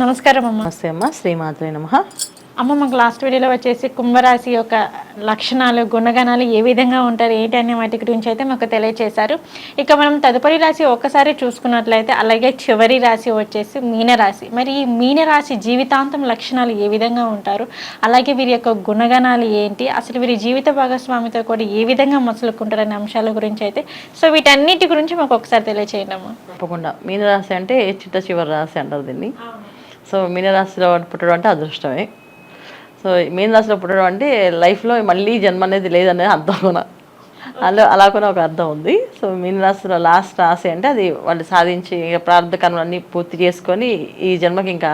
నమస్కారం అమ్మ. నమస్తే అమ్మ శ్రీమాత్రే నమ. అమ్మ మాకు లాస్ట్ వీడియోలో వచ్చేసి కుంభరాశి యొక్క లక్షణాలు గుణగణాలు ఏ విధంగా ఉంటారు ఏంటి అనే వాటి గురించి అయితే మాకు తెలియజేశారు ఇక మనం తదుపరి రాశి ఒక్కసారి చూసుకున్నట్లయితే అలాగే చివరి రాశి వచ్చేసి మీనరాశి. మరి ఈ మీనరాశి జీవితాంతం లక్షణాలు ఏ విధంగా ఉంటారు అలాగే వీరి యొక్క గుణగణాలు ఏంటి అసలు వీరి జీవిత భాగస్వామితో కూడా ఏ విధంగా మసులుకుంటారనే అంశాల గురించి అయితే సో వీటన్నిటి గురించి మాకు ఒకసారి తెలియచేయండి అమ్మ. తప్పకుండా. మీనరాశి అంటే చిట్ట చివరి రాశి అంటారు దీన్ని. సో మీనరాశిలో పుట్టడం అంటే అదృష్టమే. సో మీనరాశిలో పుట్టడం అంటే లైఫ్లో మళ్ళీ జన్మ అనేది లేదనేది అర్థం కూడా అలా అలా కూడా ఒక అర్థం ఉంది. సో మీనరాశిలో లాస్ట్ రాశి అంటే అది వాళ్ళు సాధించి ప్రారంభ కర్మలన్నీ పూర్తి చేసుకొని ఈ జన్మకి ఇంకా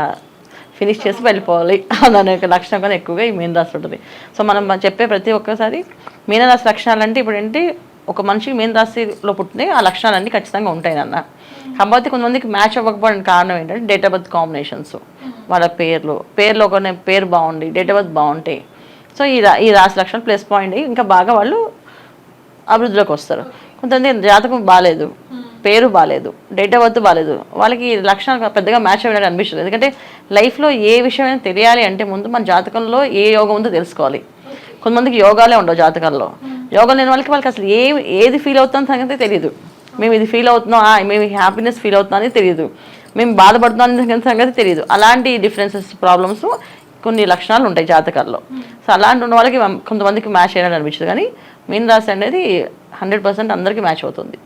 ఫినిష్ చేసి వెళ్ళిపోవాలి అనే ఒక లక్షణం కూడా ఎక్కువగా ఈ మీనరాశి ఉంటుంది. సో మనం చెప్పే ప్రతి ఒక్కసారి మీనరాశి లక్షణాలు అంటే ఇప్పుడు ఏంటి? ఒక మనిషి మేన్ రాశిలో పుట్టిన ఆ లక్షణాలన్నీ ఖచ్చితంగా ఉంటాయి అన్న కాకపోతే కొంతమందికి మ్యాచ్ అవ్వకపోవడానికి కారణం ఏంటంటే డేట్ ఆఫ్ బర్త్ కాంబినేషన్స్ వాళ్ళ పేర్లు. పేర్లో ఒక పేరు బాగుండి డేట్ ఆఫ్ బర్త్ బాగుంటాయి సో ఈ రా ఈ రాశి లక్షణాలు ప్లస్ పాయింట్ ఇంకా బాగా వాళ్ళు అభివృద్ధిలోకి వస్తారు. కొంతమంది జాతకం బాగాలేదు పేరు బాగాలేదు డేట్ ఆఫ్ బర్త్ బాగాలేదు వాళ్ళకి ఈ లక్షణాలు పెద్దగా మ్యాచ్ అవ్వడానికి అనిపిస్తుంది ఎందుకంటే లైఫ్లో ఏ విషయమైనా తెలియాలి అంటే ముందు మన జాతకంలో ఏ యోగం ఉందో తెలుసుకోవాలి. కొంతమందికి యోగాలే ఉండవు జాతకాల్లో. యోగం లేని వాళ్ళకి వాళ్ళకి అసలు ఏ ఏది ఫీల్ అవుతుందో సంగతి తెలియదు మేము ఇది ఫీల్ అవుతున్నాం మేము హ్యాపీనెస్ ఫీల్ అవుతున్నాం అనేది తెలియదు మేము బాధపడుతున్నాం సంగతి తెలియదు అలాంటి డిఫరెన్సెస్ ప్రాబ్లమ్స్ కొన్ని లక్షణాలు ఉంటాయి జాతకాల్లో. సో అలాంటి ఉన్న వాళ్ళకి కొంతమందికి మ్యాచ్ అయినట్టు అనిపించదు కానీ మీన్ రాశి అనేది హండ్రెడ్ పర్సెంట్ అందరికీ మ్యాచ్ అవుతుంది.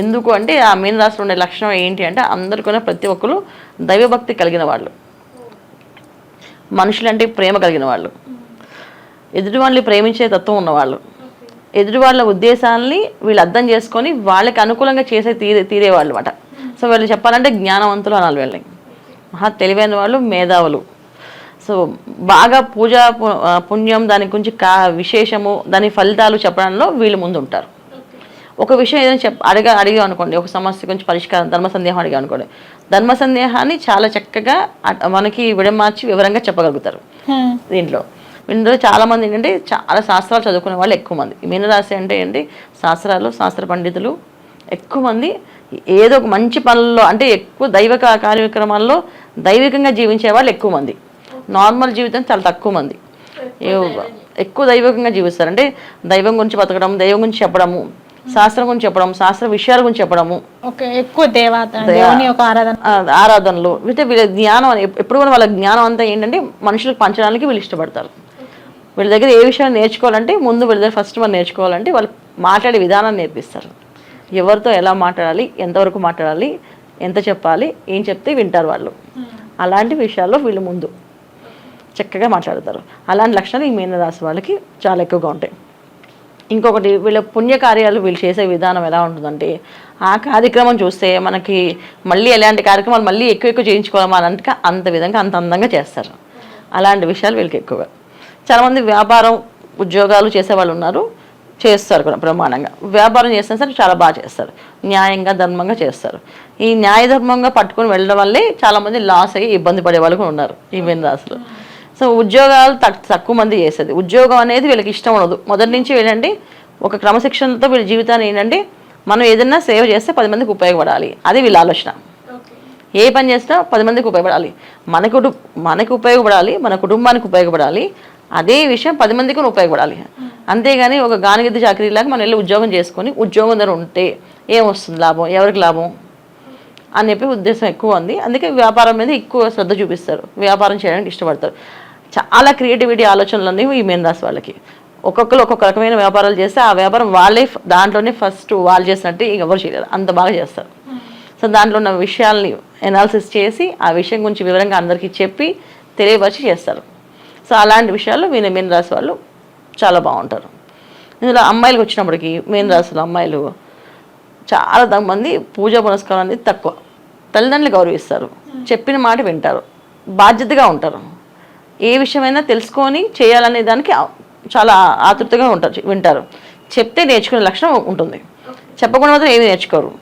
ఎందుకు అంటే ఆ మీన రాశిలో ఉండే లక్షణం ఏంటి అంటే అందరికీ ప్రతి ఒక్కరు దైవభక్తి కలిగిన వాళ్ళు. మనుషులంటే ప్రేమ కలిగిన వాళ్ళు. ఎదుటి వాళ్ళని ప్రేమించే తత్వం ఉన్నవాళ్ళు. ఎదుటి వాళ్ళ ఉద్దేశాలని వీళ్ళు అర్థం చేసుకొని వాళ్ళకి అనుకూలంగా చేసే తీరే తీరేవాళ్ళు అనమాట సో వీళ్ళు చెప్పాలంటే జ్ఞానవంతులు అనాలి వీళ్ళని. మహా తెలివైన వాళ్ళు మేధావులు. సో బాగా పూజ పుణ్యం దాని గురించి కా విశేషము దాని ఫలితాలు చెప్పడంలో వీళ్ళు ముందు ఉంటారు ఒక విషయం ఏదైనా చెప్ అడగ అడిగాం అనుకోండి. ఒక సమస్య గురించి పరిష్కారం ధర్మ సందేహం అడిగాం అనుకోండి. ధర్మ సందేహాన్ని చాలా చక్కగా మనకి విడమార్చి వివరంగా చెప్పగలుగుతారు. దీంట్లో. ఇందులో చాలా మంది ఏంటంటే చాలా శాస్త్రాలు చదువుకునే వాళ్ళు ఎక్కువ మంది. మీనరాశి అంటే ఏంటి? శాస్త్రాలు శాస్త్ర పండితులు ఎక్కువ మంది ఏదో ఒక మంచి పనుల్లో అంటే ఎక్కువ దైవ కార్యక్రమాల్లో దైవికంగా జీవించే వాళ్ళు ఎక్కువ మంది. నార్మల్ జీవితం చాలా తక్కువ మంది. ఎక్కువ దైవికంగా జీవిస్తారు. అంటే దైవం గురించి బతకడం దైవం గురించి చెప్పడము శాస్త్రం గురించి చెప్పడం శాస్త్ర విషయాల గురించి చెప్పడము. ఎక్కువ ఆరాధనలు. అంటే వీళ్ళ జ్ఞానం ఎప్పుడు కూడా వాళ్ళ జ్ఞానం అంతా ఏంటంటే మనుషులకు పంచడానికి వీళ్ళు ఇష్టపడతారు. వీళ్ళ దగ్గర ఏ విషయం నేర్చుకోవాలంటే ముందు వీళ్ళ దగ్గర ఫస్ట్ మనం నేర్చుకోవాలంటే వాళ్ళు మాట్లాడే విధానాన్ని నేర్పిస్తారు. ఎవరితో ఎలా మాట్లాడాలి ఎంతవరకు మాట్లాడాలి ఎంత చెప్పాలి ఏం చెప్తే వింటారు వాళ్ళు. అలాంటి విషయాల్లో వీళ్ళు ముందు చక్కగా మాట్లాడతారు. అలాంటి లక్షణాలు ఈ మీనరాశి వాళ్ళకి చాలా ఎక్కువగా ఉంటాయి. ఇంకొకటి వీళ్ళ పుణ్యకార్యాలు వీళ్ళు చేసే విధానం ఎలా ఉంటుందంటే ఆ కార్యక్రమం చూస్తే మనకి మళ్ళీ ఎలాంటి కార్యక్రమాలు మళ్ళీ ఎక్కువ ఎక్కువ చేయించుకోవాలి అంటే అంత విధంగా అంత అందంగా చేస్తారు. అలాంటి విషయాలు వీళ్ళకి ఎక్కువగా. చాలామంది వ్యాపారం ఉద్యోగాలు చేసే వాళ్ళు ఉన్నారు చేస్తారు కూడా బ్రహ్మాండంగా. వ్యాపారం చేసినా సరే చాలా బాగా చేస్తారు. న్యాయంగా ధర్మంగా చేస్తారు. ఈ న్యాయ ధర్మంగా పట్టుకొని వెళ్ళడం వల్లే చాలామంది లాస్ అయ్యి ఇబ్బంది పడే వాళ్ళు కూడా ఉన్నారు ఈ మీన రాశిలో సో ఉద్యోగాలు తక్- తక్కువ మంది చేసేది. ఉద్యోగం అనేది వీళ్ళకి ఇష్టం ఉండదు. మొదటి నుంచి ఏంటంటే ఒక క్రమశిక్షణతో వీళ్ళ జీవితాన్ని ఏంటంటే మనం ఏదైనా సేవ చేస్తే పది మందికి ఉపయోగపడాలి. అది వీళ్ళ ఆలోచన. ఏ పని చేసినా పది మందికి ఉపయోగపడాలి. మన కుటు మనకి ఉపయోగపడాలి మన కుటుంబానికి ఉపయోగపడాలి అదే విషయం పది మందికి ఉపయోగపడాలి. అంతేగాని ఒక గానిగిద్ద చాకరీలాగా మనం వెళ్ళి ఉద్యోగం చేసుకొని ఉద్యోగం ధర ఉంటే ఏం వస్తుంది లాభం? ఎవరికి లాభం? అని చెప్పి ఉద్దేశం ఎక్కువ ఉంది. అందుకే వ్యాపారం మీద ఎక్కువ శ్రద్ధ చూపిస్తారు. వ్యాపారం చేయడానికి ఇష్టపడతారు. చాలా క్రియేటివిటీ ఆలోచనలు అనేవి ఈ మెయిన్ రాసి వాళ్ళకి. ఒక్కొక్కరు ఒక్కొక్క రకమైన వ్యాపారాలు చేస్తే ఆ వ్యాపారం వాళ్ళే దాంట్లోనే ఫస్ట్ వాళ్ళు చేసినట్టు ఎవరు చేయలేరు. అంత బాగా చేస్తారు. సో దాంట్లో ఉన్న విషయాల్ని ఎనాలిసిస్ చేసి ఆ విషయం గురించి వివరంగా అందరికీ చెప్పి తెలియపరిచి చేస్తారు. సో అలాంటి విషయాల్లో వీళ్ళ మీన రాశి వాళ్ళు చాలా బాగుంటారు. ఇందులో అమ్మాయిలకు వచ్చినప్పటికి మీన రాశుల అమ్మాయిలు చాలా మంది పూజా పునస్కారం అనేది తక్కువ. తల్లిదండ్రులు గౌరవిస్తారు. చెప్పిన మాట వింటారు. బాధ్యతగా ఉంటారు. ఏ విషయమైనా తెలుసుకొని చేయాలనే దానికి చాలా ఆతృతగా ఉంటారు వింటారు. చెప్తే నేర్చుకునే లక్షణం ఉంటుంది. చెప్పకుండా మాత్రం ఏమీ నేర్చుకోరు.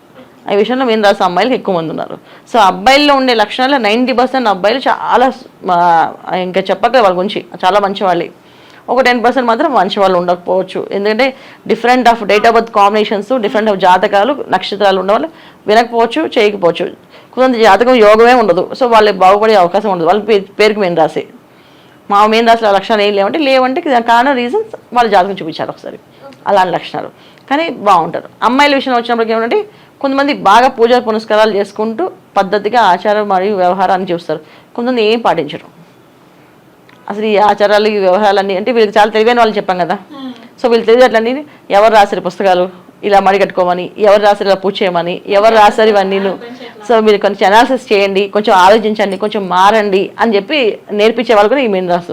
ఈ విషయంలో మేము రాసిన అమ్మాయిలు ఎక్కువ మంది ఉన్నారు. సో అబ్బాయిల్లో ఉండే లక్షణాలు నైంటీ పర్సెంట్ అబ్బాయిలు చాలా ఇంకా చెప్పక వాళ్ళ గురించి. చాలా మంచి వాళ్ళు ఒక టెన్ పర్సెంట్ మాత్రం మంచి వాళ్ళు ఉండకపోవచ్చు. ఎందుకంటే different of date of birth combinations different of జాతకాలు నక్షత్రాలు ఉండేవాళ్ళు వినకపోవచ్చు చేయకపోవచ్చు. కొంత జాతకం యోగమే ఉండదు. సో వాళ్ళు బాగుపడే అవకాశం ఉండదు. వాళ్ళ పేరుకి మేము రాసి. మా మెయిన్ రాసిన లక్షణాలు ఏం లేవంటే లేవంటే కారణం రీజన్స్ వాళ్ళ జాతకం చూపించారు ఒకసారి. అలాంటి లక్షణాలు. కానీ బాగుంటారు. అమ్మాయిల విషయం వచ్చినప్పటికి ఏమంటే కొంతమంది బాగా పూజ పునస్కారాలు చేసుకుంటూ పద్ధతిగా ఆచారం మరియు వ్యవహారాన్ని చూస్తారు. కొంతమంది ఏం పాటించరు. అసలు ఈ ఆచారాలు ఈ వ్యవహారాలన్నీ అంటే వీళ్ళకి చాలా తెలివైన వాళ్ళు చెప్పాం కదా. సో వీళ్ళు తెలియట్లన్నీ ఎవరు రాశారు పుస్తకాలు? ఇలా మడి కట్టుకోమని ఎవరు రాశారు ఇలా పూజ చేయమని ఎవరు రాశారు ఇవన్నీ? సో మీరు కొంచెం అనాలిసిస్ చేయండి కొంచెం ఆలోచించండి కొంచెం మారండి అని చెప్పి నేర్పించే వాళ్ళు కూడా ఈ మీన రాసు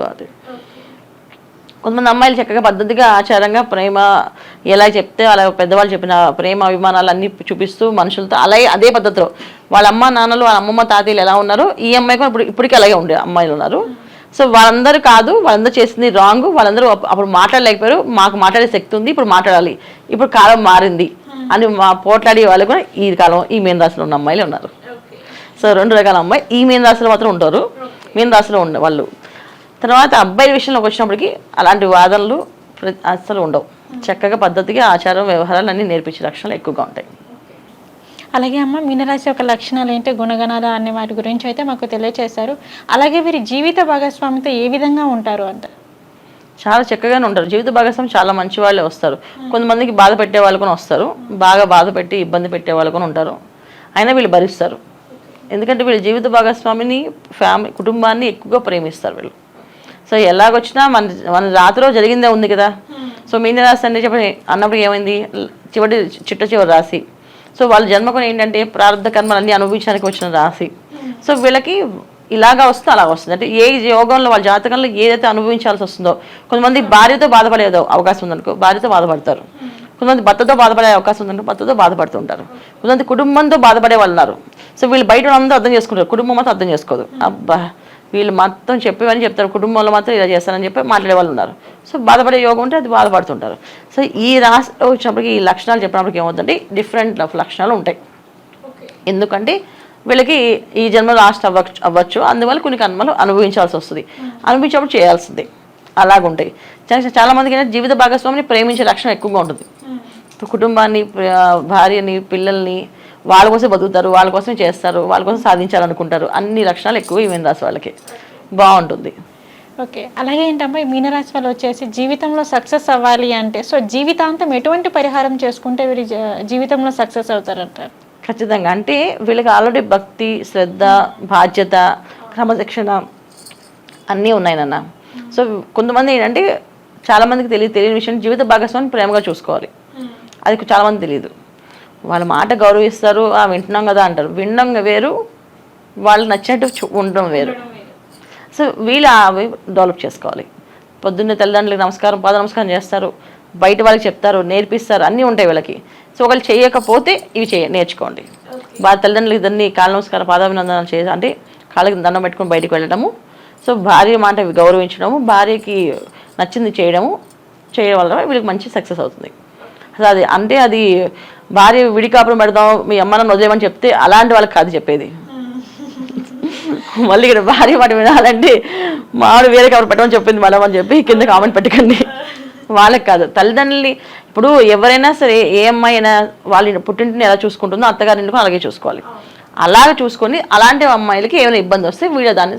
కొంతమంది అమ్మాయిలు చక్కగా పద్ధతిగా ఆచారంగా ప్రేమ ఎలా చెప్తే అలా పెద్దవాళ్ళు చెప్పిన ప్రేమ అభిమానాలు అన్ని చూపిస్తూ మనుషులతో అలాగే అదే పద్ధతిలో. వాళ్ళ అమ్మ నాన్నలు వాళ్ళ అమ్మమ్మ తాతయ్యలు ఎలా ఉన్నారో ఈ అమ్మాయి కూడా ఇప్పుడు ఇప్పటికీ అలాగే ఉండే అమ్మాయిలు ఉన్నారు. సో వాళ్ళందరూ కాదు వాళ్ళందరూ చేసింది రాంగ్ వాళ్ళందరూ అప్- అప్పుడు మాట్లాడలేకపోయారు. మాకు మాట్లాడే శక్తి ఉంది ఇప్పుడు మాట్లాడాలి. ఇప్పుడు కాలం మారింది అని మా పోట్లాడే వాళ్ళు కూడా ఈ కాలం ఈ మీన రాశిలో ఉన్న అమ్మాయిలు ఉన్నారు. సో రెండు రకాల అమ్మాయి ఈ మీన రాశిలో మాత్రం ఉంటారు. మీన రాశిలో ఉండే వాళ్ళు. తర్వాత అబ్బాయి విషయంలోకి వచ్చినప్పటికి అలాంటి వాదనలు అస్సలు ఉండవు. చక్కగా పద్ధతిగా ఆచారం వ్యవహారాలు అన్ని నేర్పించే లక్షణాలు ఎక్కువగా ఉంటాయి. అలాగే అమ్మ మీనరాశి యొక్క లక్షణాలు ఏంటి? గుణగణాలు అనే వాటి గురించి అయితే మాకు తెలియచేశారు. అలాగే వీరి జీవిత భాగస్వామితో ఏ విధంగా ఉంటారు అంట చాలా చక్కగానే ఉంటారు. జీవిత భాగస్వామి చాలా మంచి వాళ్ళే వస్తారు. కొంతమందికి బాధ పెట్టే వాళ్ళు కూడా వస్తారు. బాగా బాధ పెట్టి ఇబ్బంది పెట్టే వాళ్ళు కూడా ఉంటారు. అయినా వీళ్ళు భరిస్తారు. ఎందుకంటే వీళ్ళు జీవిత భాగస్వామిని ఫ్యామిలీ కుటుంబాన్ని ఎక్కువగా ప్రేమిస్తారు వీళ్ళు. సో ఎలాగొచ్చినా మన మన రాత్రిలో జరిగిందే ఉంది కదా. సో మీన రాశి అంటే చెప్పి అన్నప్పుడు ఏమైంది? చివరి చిట్ట చివరి రాశి సో వాళ్ళ జన్మకొని ఏంటంటే ప్రారంభ కర్మలు అన్ని అనుభవించడానికి వచ్చిన రాశి సో వీళ్ళకి ఇలాగా వస్తే అలా వస్తుంది. అంటే ఏ యోగంలో వాళ్ళ జాతకంలో ఏదైతే అనుభవించాల్సి వస్తుందో కొంతమంది భార్యతో బాధపడేదో అవకాశం ఉందనుకో భార్యతో బాధపడతారు. కొంతమంది భర్తతో బాధపడే అవకాశం ఉందంటే భర్తతో బాధపడుతుంటారు కొంతమంది కుటుంబంతో బాధపడే వాళ్ళు ఉన్నారు సో వీళ్ళు బయట అర్థం చేసుకుంటారు. కుటుంబం మాత్రం అర్థం చేసుకోదు. అబ్బా! వీళ్ళు మొత్తం చెప్పేవని చెప్తారు. కుటుంబంలో మాత్రం ఇలా చేస్తారని చెప్పి మాట్లాడే వాళ్ళు ఉన్నారు. సో బాధపడే యోగం ఉంటే అది బాధపడుతుంటారు. సో ఈ రాశిలో వచ్చినప్పటికి ఈ లక్షణాలు చెప్పినప్పటికి ఏమవుతుందంటే డిఫరెంట్ ఆఫ్ లక్షణాలు ఉంటాయి. ఎందుకంటే వీళ్ళకి ఈ జన్మ లాస్ట్ అవ్వచ్చు అవ్వచ్చు. అందువల్ల కొన్ని కర్మలు అనుభవించాల్సి వస్తుంది. అనుభవించినప్పుడు చేయాల్సింది. అలాగుంటాయి. చాలా చాలా మందికి జీవిత భాగస్వామిని ప్రేమించే లక్షణం ఎక్కువగా ఉంటుంది. ఇప్పుడు కుటుంబాన్ని భార్యని పిల్లల్ని వాళ్ళ కోసం బతుకుతారు వాళ్ళ కోసమే చేస్తారు వాళ్ళ కోసం సాధించాలనుకుంటారు. అన్ని లక్షణాలు ఎక్కువ ఈవెన్ రాసి వాళ్ళకి. బాగుంటుంది. ఓకే. అలాగే ఏంటమ్మా ఈ మీనరాశి వాళ్ళు వచ్చేసి జీవితంలో సక్సెస్ అవ్వాలి అంటే సో జీవితాంతం ఎటువంటి పరిహారం చేసుకుంటే వీరి జీవితంలో సక్సెస్ అవుతారంటారు? ఖచ్చితంగా. అంటే వీళ్ళకి ఆల్రెడీ భక్తి శ్రద్ధ బాధ్యత క్రమశిక్షణ అన్నీ ఉన్నాయి నాన్న. సో కొంతమంది ఏంటంటే చాలా మందికి తెలియదు తెలియని విషయం జీవిత భాగస్వామిని ప్రేమగా చూసుకోవాలి. అది చాలా మంది తెలియదు. వాళ్ళ మాట గౌరవిస్తారు ఆ వింటున్నాం కదా అంటారు. వినడం వేరు వాళ్ళు నచ్చినట్టు ఉండడం వేరు. సో వీళ్ళు అవి డెవలప్ చేసుకోవాలి. పొద్దున్నే తల్లిదండ్రులకి నమస్కారం పాద నమస్కారం చేస్తారు. బయట వాళ్ళకి చెప్తారు నేర్పిస్తారు అన్నీ ఉంటాయి వీళ్ళకి. సో ఒకళ్ళు చేయకపోతే ఇవి చేయ నేర్చుకోండి. బాగా తల్లిదండ్రులకి ఇద్దరిని కాళ్ళ నమస్కారం పాదాభినందనలు చేసి అంటే కాళ్ళకి దండం పెట్టుకొని బయటికి వెళ్ళడము. సో భార్య మాట గౌరవించడము భార్యకి నచ్చింది చేయడము చేయడం వల్ల వీళ్ళకి మంచి సక్సెస్ అవుతుంది. అసలు అది అంటే అది భార్య విడి కాపురం పెడదాం మీ అమ్మ నన్ను వదిలేమని చెప్తే అలాంటి వాళ్ళకి కాదు చెప్పేది. మళ్ళీ ఇక్కడ భార్య మాట వినాలంటే మామిడి వేరే కవర్ పెట్టమని చెప్పింది మనం అని చెప్పి కింద కామెంట్ పెట్టకండి. వాళ్ళకి కాదు. తల్లిదండ్రులని ఇప్పుడు ఎవరైనా సరే ఏ అమ్మాయి అయినా వాళ్ళ పుట్టింటిని ఎలా చూసుకుంటుందో అత్తగారింటిని కూడా అలాగే చూసుకోవాలి. అలాగే చూసుకొని అలాంటి అమ్మాయిలకి ఏమైనా ఇబ్బంది వస్తే వీళ్ళు దాన్ని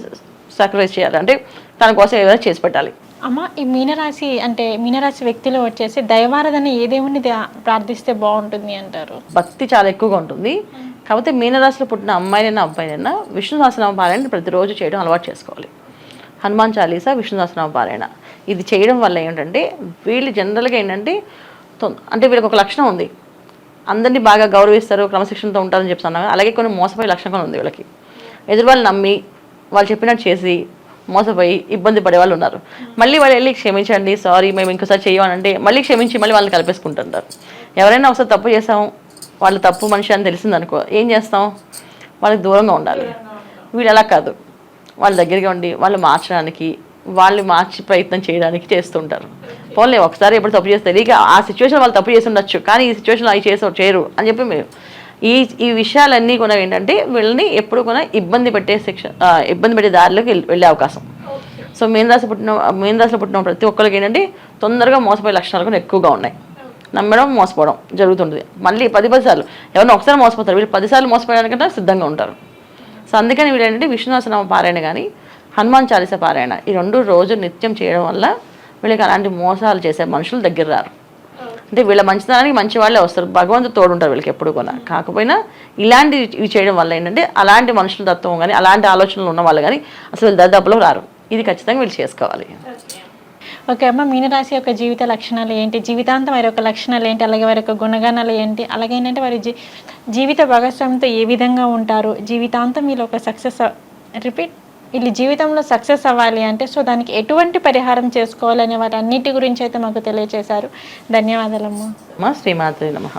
సాక్రిఫైస్ చేయాలి. అంటే తన కోసం ఏమైనా చేసి పెట్టాలి. అమ్మ ఈ మీనరాశి అంటే మీనరాశి వ్యక్తిలో వచ్చేసి దైవారాధన ఏ దేవుని ప్రార్థిస్తే బాగుంటుంది అంటారు? భక్తి చాలా ఎక్కువగా ఉంటుంది. కాకపోతే మీనరాశిలో పుట్టిన అమ్మాయినైనా అబ్బాయినైనా విష్ణు సహస్రనామ పారాయణ ప్రతిరోజు చేయడం అలవాటు చేసుకోవాలి. హనుమాన్ చాలీసా విష్ణు సహస్రనామ పారాయణ. ఇది చేయడం వల్ల ఏంటంటే వీళ్ళు జనరల్గా ఏంటంటే అంటే వీళ్ళకి ఒక లక్షణం ఉంది. అందరినీ బాగా గౌరవిస్తారు క్రమశిక్షణతో ఉంటారని చెప్తున్నాను అలాగే కొన్ని మోసపోయే లక్షణం కూడా ఉంది వీళ్ళకి. ఎదురు వాళ్ళు నమ్మి వాళ్ళు చెప్పినట్టు చేసి మోసపోయి ఇబ్బంది పడే వాళ్ళు ఉన్నారు. మళ్ళీ వాళ్ళు వెళ్ళి క్షమించండి సారీ మేము ఇంకోసారి చేయమనంటే మళ్ళీ క్షమించి మళ్ళీ వాళ్ళని కలిపేసుకుంటుంటారు. ఎవరైనా ఒకసారి తప్పు చేసాం వాళ్ళు తప్పు మనిషి అని తెలిసిందనుకో ఏం చేస్తాం? వాళ్ళకి దూరంగా ఉండాలి. వీళ్ళు అలా కాదు. వాళ్ళ దగ్గరగా ఉండి వాళ్ళు మార్చడానికి వాళ్ళు మార్చి ప్రయత్నం చేయడానికి చేస్తుంటారు. పోన్లే ఒకసారి ఎప్పుడు తప్పు చేస్తే తెలియక ఆ సిచ్యువేషన్ వాళ్ళు తప్పు చేసి ఉండొచ్చు. కానీ ఈ సిచ్యువేషన్ అవి చేసి చేయరు అని చెప్పి మేము ఈ ఈ విషయాలన్నీ కూడా ఏంటంటే వీళ్ళని ఎప్పుడు కూడా ఇబ్బంది పెట్టే శిక్ష ఇబ్బంది పెట్టే దారిలోకి వెళ్ళి- వెళ్ళే అవకాశం. సో మెయిన్ రాశి పుట్టిన మెయిన్ రాశిలో పుట్టిన ప్రతి ఒక్కరికి ఏంటంటే తొందరగా మోసపోయే లక్షణాలు కూడా ఎక్కువగా ఉన్నాయి. నమ్మడం మోసపోవడం జరుగుతుంటుంది. మళ్ళీ పది పది సార్లు ఎవరైనా ఒకసారి మోసపోతారు. వీళ్ళు పదిసార్లు మోసపోయడానికంటే సిద్ధంగా ఉంటారు. సో అందుకని వీళ్ళు ఏంటంటే విష్ణువాసనామ పారాయణ కానీ హనుమాన్ చాలీస పారాయణ ఈ రెండు రోజు నిత్యం చేయడం వల్ల వీళ్ళకి అలాంటి మోసాలు చేసే మనుషులు దగ్గర రారు. అంటే వీళ్ళ మంచితనానికి మంచి వాళ్ళే వస్తారు. భగవంతుడు తోడుంటారు వీళ్ళకి ఎప్పుడు కూడా. కాకపోయినా ఇలాంటి ఇవి చేయడం వల్ల ఏంటంటే అలాంటి మనుషుల తత్వం కానీ అలాంటి ఆలోచనలు ఉన్న వాళ్ళు కానీ అసలు వీళ్ళు దరిదాపులో రారు. ఇది ఖచ్చితంగా వీళ్ళు చేసుకోవాలి. ఓకే అమ్మ మీనరాశి యొక్క జీవిత లక్షణాలు ఏంటి? జీవితాంతం వారి యొక్క లక్షణాలు ఏంటి? అలాగే వారి యొక్క గుణగణాలు ఏంటి? అలాగే ఏంటంటే వారి జీ జీవిత భాగస్వామితో ఏ విధంగా ఉంటారు? జీవితాంతం వీళ్ళు ఒక సక్సెస్ రిపీట్ వీళ్ళు జీవితంలో సక్సెస్ అవ్వాలి అంటే సో దానికి ఎటువంటి పరిహారం చేసుకోవాలనే వాటి అన్నిటి గురించి అయితే మాకు తెలియజేశారు ధన్యవాదాలమ్మా. మా శ్రీమాత్రి నమః.